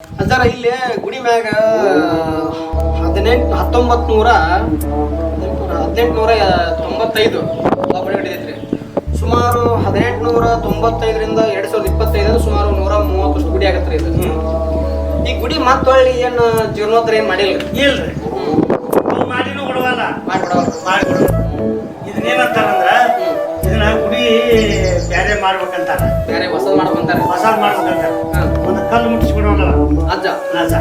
ಅಜ್ಜಾರ ಇಲ್ಲಿ ಗುಡಿ ಮ್ಯಾಗ ಹದಿನೆಂಟು ಹತ್ತೊಂಬತ್ತು ನೂರ ಹದಿನೆಂಟು ನೂರ ತೊಂಬತ್ತೈದು ಹಿಡಿದೈತ್ರಿ ಸುಮಾರು ಹದಿನೆಂಟು ನೂರ ತೊಂಬತ್ತೈದರಿಂದ ಎರಡು ಸಾವಿರದ ಇಪ್ಪತ್ತೈದರಿಂದ ಸುಮಾರು ನೂರ ಮೂವತ್ತಷ್ಟು ಗುಡಿ ಆಗತ್ತೆ ಇದು. ಈ ಗುಡಿ ಮತ್ತೊಳ್ಳಿ ಏನು ಜೀರ್ಣೋತ್ತರ ಏನು ಮಾಡಿಲ್ಲ ಇಲ್ರಿ ರೀ. ಮಾಡಿನೂ ಕೊಡುವಲ್ಲ. ಮಾಡ್ಕೊಡವಲ್ಲ ಮಾಡಿಕೊಡು ಇದನ್ನೇನಂತಾರಂದ್ರ ಇದನ್ನ ಗುಡಿ ಬೇರೆ ಮಾಡ್ಬೇಕಂತಾರ. ಬೇರೆ ಹೊಸದ್ ಮಾಡ್ಬೇಕಂತಾರ ಹೊಸದ್ ಮಾಡ್ಬೇಕಂತಾರ. ಕಲ್ಲು ಮುಟ್ಟಿಸ್ಬಿಡೋಲ್ಲ ಅಜ್ಜ ಅಜ್ಜ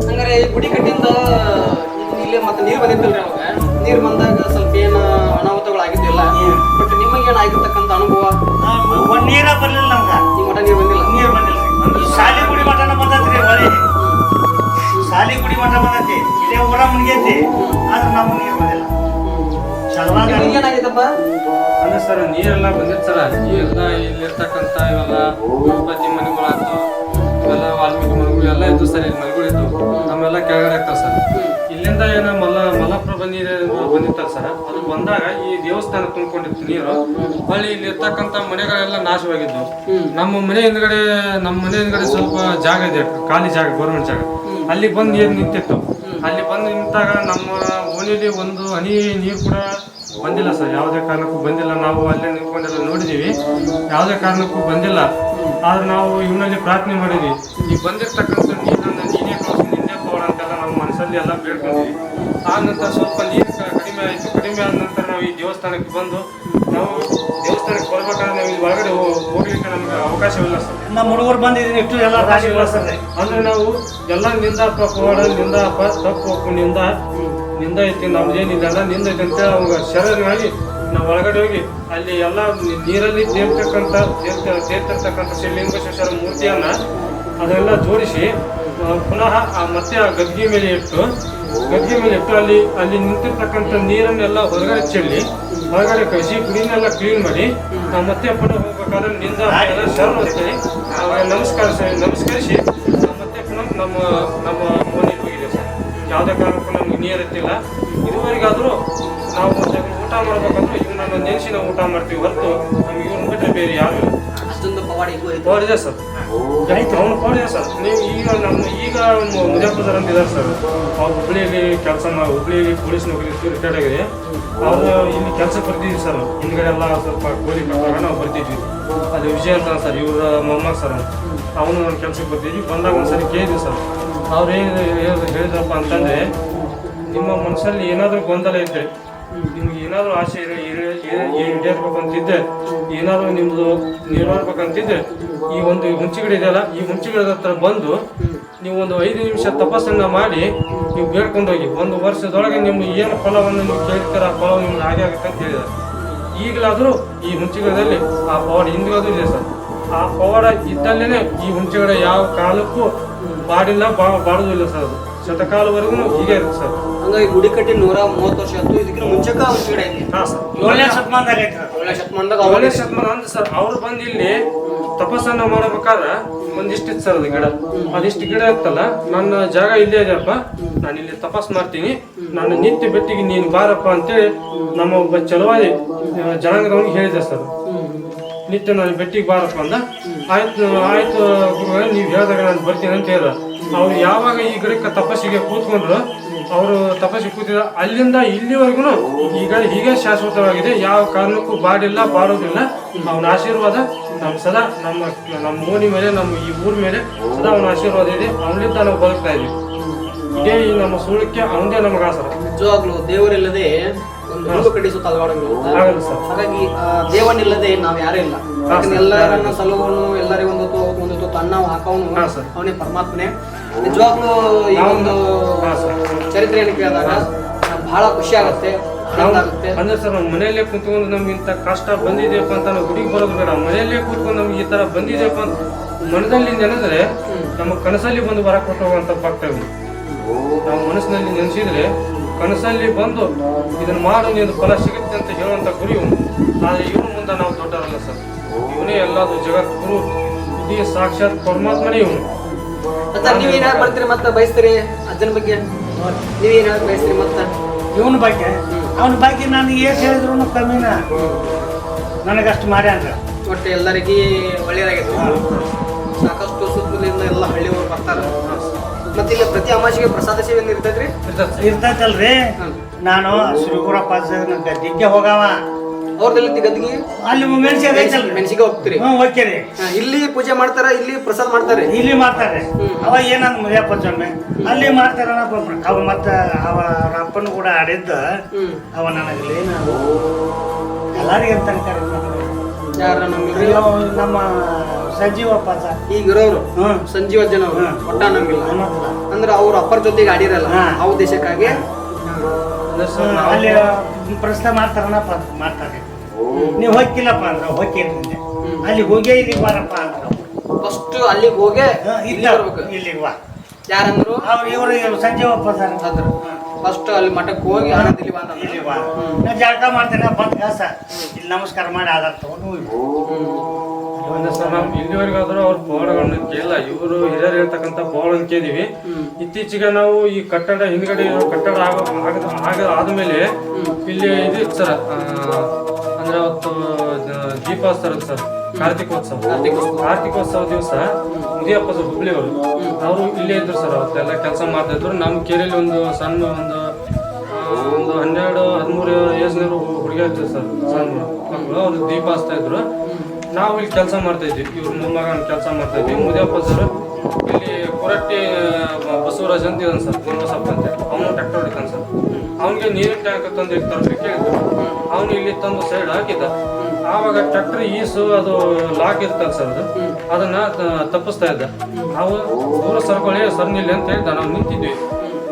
ಹಂಗಾರೆ ಈ ಗುಡಿ ಕಟ್ಟಿಂದ ಇಲ್ಲಿ ಮತ್ತೆ ನೀರು ಬಂದಿತ್ತಲ್ರಿ ಅವಾಗ? ನೀರು ಬಂದಾಗ ಸ್ವಲ್ಪ ಏನು ಅನಾಹುತಗಳು ಆಗಿದ್ದಿಲ್ಲ ಹ್ಮ್. ಬಟ್ ನಿಮಗೆ ಆಗಿರ್ತಕ್ಕಂಥ ಅನುಭವ? ಒಂದು ನೀರ ಬರಲಿಲ್ಲ ನಮ್ಗ. ಈ ಮಠ ನೀರು ಬಂದಿಲ್ಲ? ನೀರು ಬಂದಿಲ್ಲ. ಶಾಲೆ ಶಾಲಿ ಗುಡಿ ಮಠನ ಬಂದತ್ರಿ ಹೊಳೆ ಶಾಲಿ ಗುಡಿ ಮಠ ಬಂದತಿ ಇಲ್ಲೇ ಊರ ಮುನ್ಗೈತಿ. ಆದ್ರೆ ನಮ್ಗೆ ನೀರು ಬಂದಿಲ್ಲ. ಏನಾಗಿತ್ತಪ್ಪ? ಅಂದ್ರೆ ಸರ್ ನೀರೆಲ್ಲ ಬಂದಿತ್ತು ಸರ್. ಎಲ್ಲ ಇಲ್ಲಿರ್ತಕ್ಕಂಥ ಇವೆಲ್ಲ ಗಣಪತಿ ಮನೆಗಳಾಯ್ತು ಇವೆಲ್ಲ ವಾಲ್ಮೀಕಿ ಮನೆಗಳು ಎಲ್ಲ ಇತ್ತು ಸರ್ ಇಲ್ಲಿ ಮನೆಗಳು ಇದ್ದು ನಮ್ಮೆಲ್ಲ ಕೆಳಗಡೆ ಆಗ್ತಾವ ಸರ್. ಇಲ್ಲಿಂದ ಏನು ಮಲ್ಲ ಮಲಪ್ರಭ ನೀರು ಬಂದಿತ್ತಲ್ಲ ಸರ್ ಅದು ಬಂದಾಗ ಈ ದೇವಸ್ಥಾನ ತುಂಬಿಕೊಂಡಿತ್ತು ನೀರು. ಹೊಳ್ಳಿ ಇಲ್ಲಿ ಇರ್ತಕ್ಕಂಥ ಮನೆಗಳೆಲ್ಲ ನಾಶವಾಗಿದ್ವು. ನಮ್ಮ ಮನೆ ಹಿಂದ್ಗಡೆ ನಮ್ಮ ಮನೆ ಹಿಂದ್ಗಡೆ ಸ್ವಲ್ಪ ಜಾಗ ಇದೆ ಖಾಲಿ ಜಾಗ ಗೌರ್ಮೆಂಟ್ ಜಾಗ. ಅಲ್ಲಿ ಬಂದು ನೀರು ನಿಂತಿತ್ತು. ಅಲ್ಲಿ ಬಂದು ನಿಂತಾಗ ನಮ್ಮ ಓಣಿಯಲ್ಲಿ ಒಂದು ಹನಿ ನೀರು ಕೂಡ ಬಂದಿಲ್ಲ ಸರ್. ಯಾವುದೇ ಕಾರಣಕ್ಕೂ ಬಂದಿಲ್ಲ. ನಾವು ಅಲ್ಲೇ ನಿಂತ್ಕೊಂಡೆಲ್ಲ ನೋಡಿದ್ದೀವಿ ಯಾವುದೇ ಕಾರಣಕ್ಕೂ ಬಂದಿಲ್ಲ. ಆದ್ರೆ ನಾವು ಇವನಲ್ಲಿ ಪ್ರಾರ್ಥನೆ ಮಾಡಿದ್ವಿ. ಈ ಬಂದಿರ್ತಕ್ಕಂಥ ನೀರನ್ನ ನೀನೇ ಕಳಿಸಿ, ನಿನ್ನೆ ಕೊಡ ಅಂತೆಲ್ಲ ನಮ್ಮ ಮನಸ್ಸಲ್ಲಿ ಎಲ್ಲ ಬೇಡ್ಕೊಂಡಿದ್ವಿ ಆ ನಂತರ ಸ್ವಲ್ಪ ನೀರು ಕಡಿಮೆ ಆಯಿತು. ಕಡಿಮೆ ಆದ ನಂತರ ನಾವು ಈ ದೇವಸ್ಥಾನಕ್ಕೆ ಬಂದು ನಮ್ಮ ಹುಡುಗರು ಬಂದಿದ್ದೀನಿ ಇಷ್ಟು ಎಲ್ಲ ರಾಶಿ ಬಳಸ್ತಾರೆ ಅಂದ್ರೆ ನಾವು ಎಲ್ಲ ನಿಂದ ಪವಾಡ ನಿಂದ ಅಪ್ಪ ತಪ್ಪು ಹೋಗು ನಿಂದ ನಿಂದ ಐತಿ ನಮ್ದೇನಿಲ್ಲ ನಿಂದ ಐತಿ ಅಂತ ಅವಾಗ ಶರಣಾಗಿ ನಾವು ಒಳಗಡೆ ಹೋಗಿ ಅಲ್ಲಿ ಎಲ್ಲ ನೀರಲ್ಲಿ ತೇರ್ತಕ್ಕಂಥ ತೇರ್ತಿರ್ತಕ್ಕಂಥ ಶ್ರೀಲಿಂಗೇಶ್ವರ ಮೂರ್ತಿಯನ್ನು ಅದೆಲ್ಲ ಜೋಡಿಸಿ ಪುನಃ ಮತ್ತೆ ಆ ಗದ್ಗೆ ಮೇಲೆ ಇಟ್ಟು ಗದ್ಗೆ ಮೇಲೆ ಇಟ್ಟು ಅಲ್ಲಿ ಅಲ್ಲಿ ನಿಂತಿರ್ತಕ್ಕಂಥ ನೀರನ್ನೆಲ್ಲ ಹೊರಗಡೆ ಚೆಲ್ಲಿ, ಹೊರಗಡೆ ಕಸಿ ಗುಡಿನೆಲ್ಲ ಕ್ಲೀನ್ ಮಾಡಿ ನಾವು ಮತ್ತೆ ಪುನಃ ಹೋಗ್ಬೇಕಾದ್ರೆ ನಿಂದ ನಮಸ್ಕಾರ ನಮಸ್ಕರಿಸಿ. ನಾವು ಮತ್ತೆ ಪುನಃ ನಮ್ಮ ನಮ್ಮ ಮನೆಗೆ ಹೋಗಿದೆ ಸರ್. ಯಾವುದೇ ಕಾರಣಕ್ಕೂ ನಮ್ಗೆ ನೀರು ಎತ್ತಿಲ್ಲ ಇದುವರೆಗಾದರೂ ನಾವು ಊಟ ಮಾಡ್ಬೇಕಂದ್ರೆ ಇವನನ್ನು ನೆನೆಸಿ ನಾವು ಊಟ ಮಾಡ್ತೀವಿ ಹೊರತು ನಮ್ಗೆ ಇವ್ರನ್ನ ಬಿಟ್ಟರೆ ಬೇರೆ ಯಾರು ಇಲ್ಲ ಅಷ್ಟೊಂದು ಪವಾಡ ಇದು ಐತೆ ನೋಡಿದೆ ಸರ್ ಅವನು ಸರ್. ನೀವು ಈಗ ನಮ್ಮ ಈಗ ಮುಜಾಫರ್ ಅಂತ ಇದ್ದಾರೆ ಸರ್. ಅವ್ರು ಹುಬ್ಳಿಯಲ್ಲಿ ಕೆಲಸ ಹುಬ್ಳಿಯಲ್ಲಿ ಪೊಲೀಸ್ ನೌಕರಿ ರಿಟೈರ್ಡ್ ಆಗಿದೆ. ಅವರು ಇಲ್ಲಿ ಕೆಲಸ ಬರ್ತಿದ್ವಿ ಸರ್. ಹಿಂದ್ಗಡೆ ಎಲ್ಲ ಸ್ವಲ್ಪ ಕೂಲಿ ಕಟ್ಟಾಗ ನಾವು ಬರ್ತಿದ್ವಿ. ಅದು ವಿಜಯ್ ಅಂತ ಸರ್ ಇವ್ರ ಮೊಹಮ್ಮದ್ ಸರ್ ಅವನು. ಒಂದು ಕೆಲಸಕ್ಕೆ ಬರ್ತಿದ್ವಿ. ಬಂದಾಗ ಒಂದ್ಸರಿ ಕೇಳಿದ್ವಿ ಸರ್. ಅವ್ರು ಏನು ಹೇಳಿದ್ರಪ್ಪ ಅಂತಂದ್ರೆ ನಿಮ್ಮ ಮನಸ್ಸಲ್ಲಿ ಏನಾದರೂ ಗೊಂದಲ ಇದ್ರೆ ನಿಮ್ಗೆ ಏನಾದರೂ ಆಸೆ ಇರ- ಇರ- ಇರ- ಏನಾದ್ರು ನಿಮ್ಮದು ನಿರ್ವಹಿಸ್ಬೇಕಂತಿದ್ದೆ ಈ ಒಂದು ಹುಂಚಿಗಿಡ ಇದೆಯಲ್ಲ, ಈ ಹುಂಚಿಗಿಡದ ಹತ್ರ ಬಂದು ನೀವು ಒಂದು ಐದು ನಿಮಿಷ ತಪಸ್ಸನ್ನು ಮಾಡಿ ನೀವು ಬೇಡ್ಕೊಂಡೋಗಿ, ಒಂದು ವರ್ಷದೊಳಗೆ ನಿಮ್ಮ ಏನು ಫಲವನ್ನು ನೀವು ಕೇಳ್ತೀರ, ಆ ಫಲ ನಿಮ್ಗೆ ಹಾಗೆ ಆಗುತ್ತೆ ಅಂತ ಹೇಳಿದ್ದಾರೆ. ಈಗಲಾದರೂ ಈ ಹುಂಚಿಗಿಡದಲ್ಲಿ ಆ ಪವಾಡ ಹಿಂದಿಗಾದ್ರೂ ಇದೆ ಸರ್. ಆ ಪವಾಡ ಇದ್ದಲ್ಲೇ ಈ ಹುಂಚಿಗಿಡ ಯಾವ ಕಾಲಕ್ಕೂ ಬಾಡಿಲ್ಲ, ಬಾ ಬಾಡೋದಿಲ್ಲ ಸರ್ ಅದು. ಶತಕಾಲವರೆಗೂ ಹೀಗೆ ಇರುತ್ತೆ ಸರ್. ಹಂಗಾಗಿ ಗುಡಿ ಕಟ್ಟಿ ನೂರ ಮೂವತ್ತು ವರ್ಷ ಆಯ್ತು. ಇದಕ್ಕಿಂತ ಮುಂಚೆಕ ಅವ್ರ ಐತಿ ಹಾಂ ಸರ್. ಏಳನೇ ಶತಮಾನದಾಗ ಐತಿ. ಏಳನೇ ಶತಮಾನದಾಗ ಏಳನೇ ಶತಮಾನ ಅಂದ್ರೆ ಸರ್ ಅವ್ರು ಬಂದು ಇಲ್ಲಿ ತಪಸ್ಸನ್ನ ಮಾಡಬೇಕಾದ್ರೆ ಒಂದಿಷ್ಟಿತ್ತು ಸರ್ ಅದು ಗಿಡ. ಅದಿಷ್ಟು ಗಿಡ ಇತ್ತಲ್ಲ ನನ್ನ ಜಾಗ ಇಲ್ಲೇ ಇದೆಯಪ್ಪ ನಾನು ಇಲ್ಲಿ ತಪಸ್ ಮಾಡ್ತೀನಿ. ನಾನು ನಿತ್ಯ ಬೆಟ್ಟಿಗೆ ನೀನು ಬಾರಪ್ಪ ಅಂತೇಳಿ ನಮ್ಮ ಒಬ್ಬ ಚಲವಾದಿ ಜನಾಂಗದವನಿಗೆ ಹೇಳಿದೆ ಸರ್. ನಿತ್ಯ ನಾನು ಬೆಟ್ಟಿಗೆ ಬಾರಪ್ಪ ಅಂದ. ಆಯ್ತು ಆಯ್ತು ನೀವು ಹೇಳಿದಾಗ ನಾನು ಬರ್ತೀನಿ ಅಂತ ಹೇಳ್ದ. ಅವ್ರು ಯಾವಾಗ ಈ ಗಿಡಕ್ಕೆ ತಪಸ್ಸಿಗೆ ಕೂತ್ಕೊಂಡ್ರು ಅವರು ತಪಸ್ಸಿಗೆ ಕೂತಿದ ಅಲ್ಲಿಂದ ಇಲ್ಲಿವರೆಗೂ ಈಗ ಹೀಗೆ ಶಾಶ್ವತವಾಗಿದೆ. ಯಾವ ಕಾರಣಕ್ಕೂ ಬಾಡಿಲ್ಲ ಬಾಡೋದಿಲ್ಲ ಅವನ ಆಶೀರ್ವಾದ ನಮ್ಮ ಸದಾ ನಮ್ಮ ನಮ್ಮ ಓಣಿ ಮೇಲೆ ನಮ್ಮ ಈ ಊರ ಮೇಲೆ ಸದಾ ಅವನ ಆಶೀರ್ವಾದ ಇದೆ. ಅವನಿಂದ ನಾವು ಬದುಕ್ತಾ ಇದೀವಿ. ಇದೇ ಈ ನಮ್ಮ ಸೂಳಕ್ಕೆ ಅವನದೇ ನಮಗೆ ಆಸರ ನಿಜವಾಗ್ಲೂ ದೇವರಿಲ್ಲದೆ ಒಂದು ಸರ್. ಹಾಗಾಗಿ ದೇವನಿಲ್ಲದೆ ನಾವು ಯಾರೂ ಇಲ್ಲ. ಎಲ್ಲರನ್ನ ಸಲುವನು ಎಲ್ಲರಿಗೂ ಒಂದು ಹೊತ್ತು ಒಂದು ಹೊತ್ತು ಅನ್ನ ಹಾಕೋನು. ಅವನೇ ಪರಮಾತ್ಮನೇ. ನಿಜವಾಗ್ಲೂ ಈ ಒಂದು. ಚರಿತ್ರೆಯನ್ನು ಕೇಳಿದಾಗ ಬಹಳ ಖುಷಿ ಆಗುತ್ತೆ ಅಂದ್ರೆ ಸರ್ ನಾವು ಮನೆಯಲ್ಲೇ ಕುತ್ಕೊಂಡು ನಮ್ಗೆ ಇಂಥ ಕಷ್ಟ ಬಂದಿದೆಯಪ್ಪ ಅಂತ ನಾವು ಗುಡಿಗೆ ಬರೋದು ಬೇಡ. ಮನೆಯಲ್ಲೇ ಕುತ್ಕೊಂಡು ನಮ್ಗೆ ಈ ತರ ಬಂದಿದೆಯಪ್ಪ ಅಂತ ಮನದಲ್ಲಿ ನೆನೆದ್ರೆ ನಮ್ಮ ಕನಸಲ್ಲಿ ಬಂದು ಬರ ಕೊಟ್ಟೋಗುವಂತ ಭಕ್ತ ನಾವು ಮನಸ್ಸಿನಲ್ಲಿ ನೆನೆಸಿದ್ರೆ ಕನಸಲ್ಲಿ ಬಂದು ಇದನ್ನ ಮಾಡು ನೀನು ಫಲ ಸಿಗುತ್ತೆ ಅಂತ ಹೇಳುವಂತ ಗುರಿ ಇವನು. ಆದ್ರೆ ಇವನು ಮುಂದೆ ನಾವು ದೊಡ್ಡವರಲ್ಲ ಸರ್. ಇವನೇ ಎಲ್ಲದು ಜಗದ್ಗುರು ಇಡೀ ಸಾಕ್ಷಾತ್ ಪರಮಾತ್ಮನೇ ಇವನು. ನೀವೇನ್ ಬರ್ತೀರಿ ಮತ್ತೆ ಬಯಸ್ತೀರಿ ಅಜ್ಜನ ಬಗ್ಗೆ? ನೀವೇನ್ ಹೇಳಕ್ ಬಯಸ್ತೀರಿ ಮತ್ತೆ? ಇವನ ಬಗ್ಗೆ? ಅವನ ಬಗ್ಗೆ ನಾನು ಏಸ್ ಹೇಳಿದ್ರು ಕಮ್ಮಿನ. ನನಗಷ್ಟು ಅಂದ್ರೆ ಒಟ್ಟು ಎಲ್ಲರಿಗೆ ಒಳ್ಳೇದಾಗೈತೆ. ಸಾಕಷ್ಟು ಸುತ್ತಲಿಂದ ಎಲ್ಲ ಹಳ್ಳಿಯವರು ಬರ್ತಾರೆ. ಮತ್ತೆ ಇಲ್ಲಿ ಪ್ರತಿ ಅಮಾಸಿಗೆ ಪ್ರಸಾದ ಸೇವೆ ಇರ್ತೈತ್ರಿ? ಇರ್ತೈತಲ್ರಿ. ನಾನು ಶ್ರೀಗುರಪ್ಪ ಗದ್ದಿಗೆ ಹೋಗವ. ಅವ್ರದಲ್ಲಿ ಗದ್ಗಿ ಅಲ್ಲಿ ಮೆಣಸಿ ಮೆಣಸಿಗೆ ಹೋಗ್ತೀರಿ. ಹ್ಞೂ ಓಕೆರಿ ಹಾ, ಇಲ್ಲಿ ಪೂಜೆ ಮಾಡ್ತಾರ ಇಲ್ಲಿ ಪ್ರಸಾದ ಮಾಡ್ತಾರೆ? ಇಲ್ಲಿ ಮಾಡ್ತಾರೆ. ಅವ ಏನಂದ್ ಮುರಿಯಪ್ಪ ಸ್ವಾಮಿ ಅಲ್ಲಿ ಮಾಡ್ತಾರ ಅವ ಮತ್ತ ಅವ ಅವ್ರ ಅಪ್ಪನ ಕೂಡ ಆಡಿದ್ದ. ಹ್ಮ್. ಅವ ನಾವು ಎಲ್ಲರಿಗೆ ಅಂತ ಯಾರ ನಮ್ಗಿಲ್ರಿ ನಮ್ಮ ಸಂಜೀವಪ್ಪ ಸರ್ ಈಗ ಇರೋರು ಹ್ಮ್. ಸಂಜೀವ ಜನ ಅವ್ರು. ಹ್ಮ್. ಒಟ್ಟ ನಮ್ಗಿಲ್ಲ ಅನ್ನೋದಿಲ್ಲ ಅಂದ್ರೆ ಅವ್ರ ಅಪ್ಪರ ಜೊತೆಗೆ ಆಡಿರಲ್ಲ. ಹಾ. ಆ ಉದ್ದೇಶಕ್ಕಾಗಿ? ಅಂದ್ರೆ ಅಲ್ಲಿ ಪ್ರಶ್ನೆ ಮಾಡ್ತಾರನಪ್ಪ ಮಾಡ್ತಾರೆ. ನೀವು ಹೊಕ್ಕಿಲ್ಲಪ್ಪ ಅಂದ್ರೆ ಹೋಕಿ ಅಲ್ಲಿಗೆ ಅಲ್ಲಿ ಹೋಗೇ ಇಲ್ಲಿ ಬಾರಪ್ಪ ಅಂತ ಫಸ್ಟ್ ಅಲ್ಲಿಗೆ ಹೋಗೇ ಹಾ, ಇಲ್ಲಿ ಇಲ್ಲ ಇಲ್ಲಿಗೆ ಬಾ ಯಾರಂದ್ರು? ಅವ್ರು ಇವರು ಸಂಜೀವಪ್ಪ ಸರ್. ಅಂತಂದ್ರು ಫಸ್ಟ್ ಅಲ್ಲಿ ಮಠಕ್ಕೆ ಹೋಗಿ ಆನಂದ ಇಲ್ಲಿ ಬಂದ ಇಲ್ಲಿ ಬಾ ನಾ ಜಳಕ ಮಾಡ್ತೇನೆ ಬಂದ್ ಕಾಸ ಇಲ್ಲಿ ನಮಸ್ಕಾರ ಮಾಡಿ ಆಧಾರ್ ತಗೊಂಡು ಇಲ್ಲಿವರೆಗಾದ್ರೂ ಅವ್ರ ಪವಾಡಗಳನ್ನ ಕೇಳ ಇವರು ಹಿರಿಯರು ಹೇಳ್ತಕ್ಕಂಥ ಪವಾಡಗಳನ್ನು ಕೇಳಿದೀವಿ. ಇತ್ತೀಚೆಗೆ ನಾವು ಈ ಕಟ್ಟಡ ಹಿಂದ್ಗಡೆ ಇರೋ ಕಟ್ಟಡ ಆಗ ಆಗದ ಆಗ ಆದ್ಮೇಲೆ ಇಲ್ಲಿ ಇದು ಸರ್ ದ- ದೀಪೋತ್ಸವ ಸರ್ ಕಾರ್ತಿಕೋತ್ಸವ ಕಾರ್ತಿಕೋತ್ಸವ ದಿವಸ ಮುದಿಯಪ್ಪ ಸರ್ ಹುಬ್ಳಿಯವರು. ಅವರು ಇಲ್ಲೇ ಇದ್ರು ಸರ್, ಅವತ್ತೆಲ್ಲ ಕೆಲಸ ಮಾಡ್ತಾ ಇದ್ರು. ನಮ್ಮ ಕೆರೆಯಲ್ಲಿ ಒಂದು ಸಣ್ಣ ಒಂದು ಒಂದು ಹನ್ನೆರಡು, ಹದಿಮೂರು ಏಜ್ನವರು ಹುಡುಗಿ ಇರ್ತಾರೆ ಸರ್, ಸಣ್ಣ ಮಕ್ಕಳು. ಅವರು ದೀಪ ಹಚ್ತಾ ಇದ್ರು. ನಾವು ಇಲ್ಲಿ ಕೆಲಸ ಮಾಡ್ತಾ ಇದ್ವಿ. ಇವ್ರ ಮೊಮ್ಮಗನ ಕೆಲಸ ಮಾಡ್ತಾ ಇದ್ವಿ. ಮುದಿಯಪ್ಪ ಸರ್, ಇಲ್ಲಿ ಕೊರಟ್ಟಿ ಬಸವರಾಜ್ ಅಂತ ಇದ್ದಾನೆ ಸರ್ ಗುಣಸಪ್ಪ ಅಂತ ಅವನು ಟ್ರ್ಯಾಕ್ಟರ್ ಹೊಡಿತಾನೆ ಸರ್. ಅವನಿಗೆ ನೀರಿನ ಟ್ಯಾಂಕ್ ತಂದು ತರಬೇಕು ಹೇಳಿದ್ರು. ಅವನು ಇಲ್ಲಿ ತಂದು ಸೈಡ್ ಹಾಕಿದ್ದ ಆವಾಗ ಟ್ರ್ಯಾಕ್ಟರ್ ಈಸು ಅದು ಲಾಕ್ ಇರ್ತದೆ ಸರ್ ಅದು. ಅದನ್ನ ತಪ್ಪಿಸ್ತಾ ಇದ್ದ. ಅವನು ದೂರ ಸರ್ಕೊಳ್ಳಿ ಸರ್ ಅಂತ ಹೇಳ್ದ. ನಾವು ನಿಂತಿದ್ವಿ.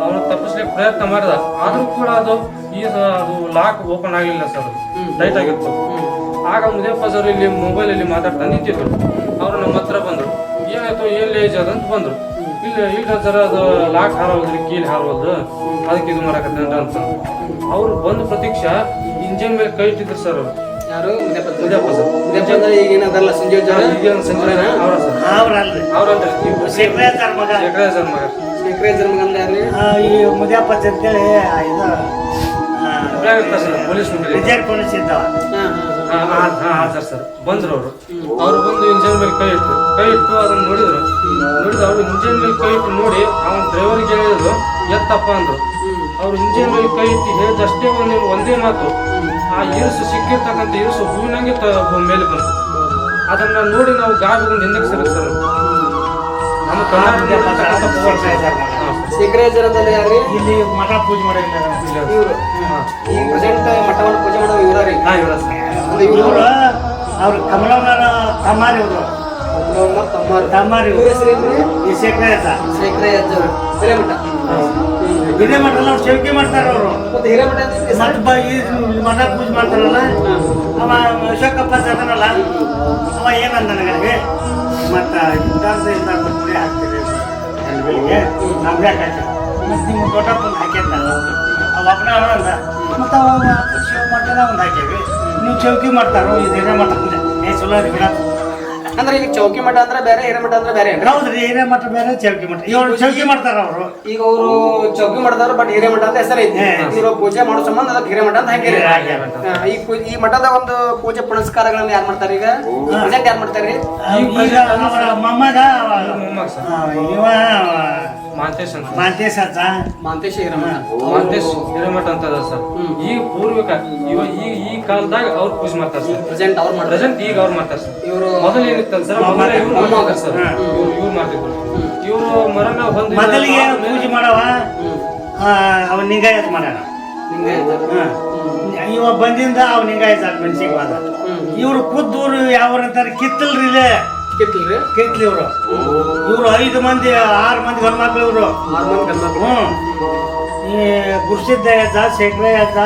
ಅವನು ತಪ್ಪಿಸ್ಲಿಕ್ಕೆ ಪ್ರಯತ್ನ ಮಾಡಿದ. ಆದ್ರೂ ಕೂಡ ಅದು ಈಸ ಅದು ಲಾಕ್ ಓಪನ್ ಆಗಲಿಲ್ಲ ಸರ್ ಟೈಟ್ ಆಗಿತ್ತು. ಆಗ ಮುದೇಪ್ಪ ಸರ್ ಇಲ್ಲಿ ಮೊಬೈಲಲ್ಲಿ ಮಾತಾಡ್ತಾ ನಿಂತಿದ್ರು. ಅವರು ನಮ್ಮ ಹತ್ರ ಬಂದರು. ಏನಾಯ್ತು, ಎಲ್ಲಿ ಏಜ್ ಅದಂತ ಅಂತ ಬಂದರು. ಇಲ್ಲ ಇಲ್ಲ ಸರ್ ಅದು ಲಾಕ್ ಹಾರೋದ್ರಿ ಕೀಲ್ ಹಾರೋದು. ಅದಕ್ಕೆ ಇದು ಮಾಡಕತ್ತೇನ್ರಿ ಅಂತ ಅವ್ರು ಬಂದ ಪ್ರತೀಕ್ಷ ಇಂಜಿನ್ ಮೇಲೆ ಕೈ ಇಟ್ಟಿದ್ರು ಸರ್ ಅವ್ರು. ಯಾರು? ಮುದ್ಯಪ್ಪ ಸರ್. ಮುದ್ಯಪ್ಪ ಅಂದ್ರೆ ಈಗ ಸಂಜೀವ ಈಗೇನು ಸಂಜೆ ಅವರ ಸರ್. ಅವ್ರಲ್ರಿ. ಅವ್ರಲ್ರಿ ಮಗ. ಶೇಖರ ಸರ್ ಮಗ. ಅಂದ್ರೆ ಈ ಮುದಿಯಪ್ಪ ಅಂತೇಳಿ ಆ, ಇದು ಇರ್ತಾರೆ sir police reserve sir sir ಬಂದ್ರು ಅವರು ಅವ್ರು ಬಂದು ಇಂಜಿನ್ ಮೇಲೆ ಕೈ ಇಟ್ಟು ಕೈ ಇಟ್ಟು ಅದನ್ನ ನೋಡಿದ್ರು. ನೋಡಿದ್ರು ಅವ್ರು ಇಂಜಿನ್ ಮೇಲೆ ಕೈ ಇಟ್ಟು ನೋಡಿ ಅವನ ಡ್ರೈವರ್ಗೆ ಹೇಳಿದ್ರು ಎತ್ತಪ್ಪ ಅಂದ್ರು. ಅವ್ರು ಇಂಜಿನ್ ಮೇಲೆ ಕೈ ಇಟ್ಟು ಹೇಳಿದಷ್ಟೇ ಒಂದು ಒಂದೇ ಮಾತು. ಆ ಇರುಸು ಸಿಕ್ಕಿರ್ತಕ್ಕಂಥ ಇರುಸು ಹೂವಿನಂಗೆ ತ ಮೇಲೆ ಬಂತು. ಅದನ್ನ ನೋಡಿ ನಾವು ಗಾಬಿಗೊಂಡು ಹಿಂದಕ್ಕೆ ಸರಿ. ಅಂದ್ರೆ ಯಾರ್ರಿ ಇಲ್ಲಿ ಮಠ ಪೂಜೆ ಮಾಡಿಲ್ಲ ಇವ್ರು. ಈ ಪ್ರೆಸೆಂಟ್ ಮಠವನ್ನು ಪೂಜೆ ಮಾಡೋ ಇವ್ರಿ ಹಾ ಇವರ ಅವ್ರ ಕಮಲವನ ತಮ್ಮಾರಿ ಅವರು ಅವ್ರವ್ರ ತಮ್ಮಾರು. ತಮ್ಮಾರಿ ಇವ್ರ. ಹಿರೇಮಠ ಇದೇ ಮಾಡ್ತಾರಲ್ಲ ಅವ್ರು ಸೇವಿಕೆ ಮಾಡ್ತಾರ ಅವರು. ಮತ್ತೆ ಹಿರೇಮಠ? ಮಠ ಪೂಜೆ ಮಾಡ್ತಾರಲ್ಲ? ಅವ ಅಶೋಕಪ್ಪ ಜಗನಲ್ಲ ಅವ ಏನಂದ ನನಗೆ ಮತ್ತೆ ಇಂಥ ಇಂಥ ಕುಡಿ ಹಾಕ್ತೀರಿ ಬೆಳಿಗ್ಗೆ ನಮ್ಗೆ ಹಾಕಿ ಮತ್ತೆ ನಿಮ್ಮ ದೊಡ್ಡಪ್ಪನ ಹಾಕ್ಯಂತಲ್ಲ ಅವ ಒಬ್ಬನ ಅವ ಅಂದ. ಮತ್ತೆ ಅವ ಶಿವ ಮಠದ ಒಂದು ಹಾಕ್ಯವಿ. ನೀವು ಚೌಕಿ ಮಾಡ್ತಾರೋ ಇದೇ ಅಂದೆ ಏ ಚಲೋ ರೀ ಬಿಡ. ಅಂದ್ರೆ ಈಗ ಚೌಕಿ ಮಠ ಅಂದ್ರೆ ಬೇರೆ ಹಿರೇಮಠ ಅಂದ್ರೆ ಬೇರೆ ಏನ್ರಿ? ಹೌದ್ರಿ ಹಿರೇ ಮಠ ಬೇರೆ ಚೌಕಿ ಮಠ. ಇವ್ರು ಚೌಕಿ ಮಾಡ್ತಾರ ಅವರು. ಈಗ ಅವರು ಚೌಕಿ ಮಾಡ್ತಾರ ಬಟ್ ಹಿರೇಮಠ ಅಂತ ಹೆಸರು ಹೇ. ಇವರು ಪೂಜೆ ಮಾಡೋ ಸಂಬಂಧ ಅದಕ್ಕೆ ಹಿರೇಮಠ ಅಂತ ಹಾಕಿರಿ ಹೇ, ಹಾಕ್ಯಾರ. ಹಾ, ಈ ಪೂ- ಈ ಮಠದ ಒಂದು ಪೂಜೆ ಪುನಸ್ಕಾರಗಳನ್ನ ಯಾರು ಮಾಡ್ತಾರೆ ಈಗ? ಪ್ರೆಸೆಂಟ್ ಯಾರು ಮಾಡ್ತಾರೆ? ಈಗ ಅವರ ಮೊಮ್ಮಗ ಅವ- ಸರ್ ಆ, ಇವ ಮಾಂತೇಶ್ ಅಂತ. ಮಾಂತೇಶ್ ಅಜ್ಜ ಮಾಂತೇಶ ಹಿರಮಠ. ಮಾಂತೇಶ್ ಹಿರಮಠ ಅಂತ ಅದ ಸರ್ ಈ ಪೂರ್ವಿಕ ಇವ ಈಗ ಈ ಕಾಲದಾಗ ಅವ್ರು ಪೂಜೆ ಮಾಡ್ತಾರೆ ಸರ್. ಪ್ರೆಸೆಂಟ್ ಅವ್ರು ಮಾಡ್ತಾರೆ. ಪ್ರೆಸೆಂಟ್ ಈಗ ಅವ್ರು ಮಾಡ್ತಾರೆ ಸರ್. ಇವರು ಮೊದಲು ಏನಿತ್ತಲ್ಲ ಸರ್? ಮೊದಲು ಇವ್ರು. ಮಾಡ್ತಾರೆ ಸರ್. ಇವ್ರು ಮಾಡ್ತಿದ್ರು ಇವರು ಮರಣ ಬಂದು ಮೊದಲಿಗೆ ಪೂಜೆ ಮಾಡವ? ಅವ ನಿಂಗಾಯತ್ ಮಾಡ್ಯಾನ. ಇವ ಬಂದಿಂದ ಅವ್ ನಿಂಗಾಯತ್ ಮನ್ಸಿಗೆ ಬಾದ. ಇವ್ರು ಖುದ್ದೂರು ಯಾವ ಅಂತಾರೆ ಕಿತ್ತಲ್ರಿ ಇಲ್ಲೇ ಕಿತ್ತಲ್ರಿ ಕಿತ್ಲಿ ಇವ್ರು ಇವ್ರು ಐದು ಮಂದಿ ಆರು ಮಂದಿ ಗಂಡ್ಮಕ್ಳು ಇವ್ರು. ಆರು ಮಂದಿ ಗಂಡ್ಮಕ್ಳು. ಹ್ಮ್. ಈ ಗುರ್ಸಿದ್ದ ಅಜ್ಜ ಶೇಖರ ಅಜ್ಜ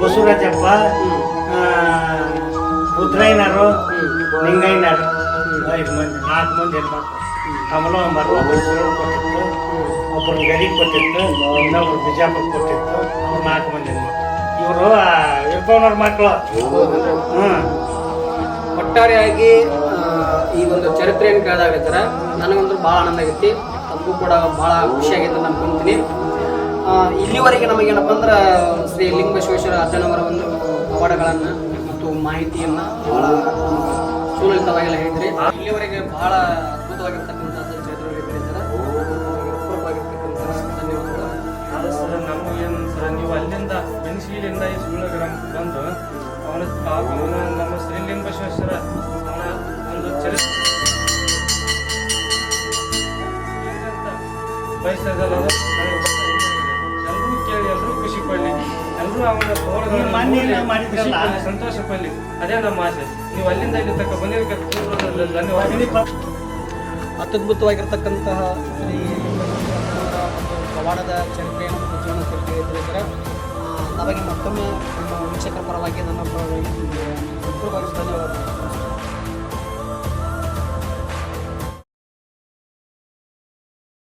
ಬಸವರಾಜಪ್ಪ ರುದ್ರಯ್ಯನರು ನಿಂಗಯ್ಯನರು ಐದು ಮಂದಿ ನಾಲ್ಕು ಮಂದಿ ಹೆಣ್ಮಕ್ಳು. ಕಮಲಮ್ಮ ಒಬ್ಬರು ಶಿವಣ್ಣ ಕೊಟ್ಟಿತ್ತು. ಒಬ್ಬರು ಗಡಿ ಕೊಟ್ಟಿತ್ತು ಇನ್ನೊಬ್ರು ಬಿಜಾಪುರ ಕೊಟ್ಟಿತ್ತು. ಅವ್ರು ನಾಲ್ಕು ಮಂದಿ ಹೆಣ್ಮಕ್ಳು. ಇವರು ಇರ್ಕೊಂಡ್ರ ಮಕ್ಕಳು ಹ್ಞೂ ಒಟ್ಟಾರೆಯಾಗಿ ಈ ಒಂದು ಚರಿತ್ರೆಯನ್ನು ಕೇಳಿದಾಗ ನನಗಂತೂ ಭಾಳ ಆನಂದ ಆಗೈತಿ. ನಮಗೂ ಕೂಡ ಭಾಳ ಖುಷಿ ನಾನು ಅನ್ಕೊಂತೀನಿ. ಇಲ್ಲಿವರೆಗೆ ನಮಗೇನಪ್ಪ ಅಂದ್ರೆ ಶ್ರೀ ಲಿಂಗಶ್ವೇಶ್ವರ ಅಜ್ಜನವರ ಒಂದು ಅವಾರ್ಡ್ಗಳನ್ನು ಮತ್ತು ಮಾಹಿತಿಯನ್ನು ಭಾಳ ಸುಲಲಿತವಾಗೆಲ್ಲ ಹೇಳಿದ್ರಿ. ಇಲ್ಲಿವರೆಗೆ ಭಾಳ ಅದ್ಭುತವಾಗಿರ್ತಕ್ಕಂಥ ಚರಿತ್ರೆ ಸರ್ ನೀವು ಅಲ್ಲಿಂದ ಈ ಸುಳ್ಳು ಬಂದು, ಅವನ ನಮ್ಮ ಶ್ರೀಲಿಂಗ ಎಲ್ಲರೂ ಕೇಳಿ ಎಲ್ಲರೂ ಖುಷಿ ಪಡಲಿ ಎಲ್ಲರೂ ಅವನ ತೋಳುಗಳನ್ನು ಸಂತೋಷ ಪಡಲಿ ಅದೇ ನಮ್ಮ ಆಸೆ ನೀವು ಅಲ್ಲಿಂದ ಇಲ್ಲಿ ತಕ್ಕ ಬಂದಿದ್ದಕ್ಕೆ ಪೂರ್ವದ ಧನ್ಯವಾದ ಅತ್ಯದ್ಭುತವಾಗಿರ್ತಕ್ಕಂತಹ ಒಂದು ಪವಾಡದ ಚರಿತ್ರೆಯನ್ನು ಜೀವನ ಚರಿತ್ರೆ ನಮಗೆ ಮತ್ತೊಮ್ಮೆ ನಮ್ಮ ವೀಕ್ಷಕರ ಪರವಾಗಿ ನನ್ನ ಪರವಾಗಿ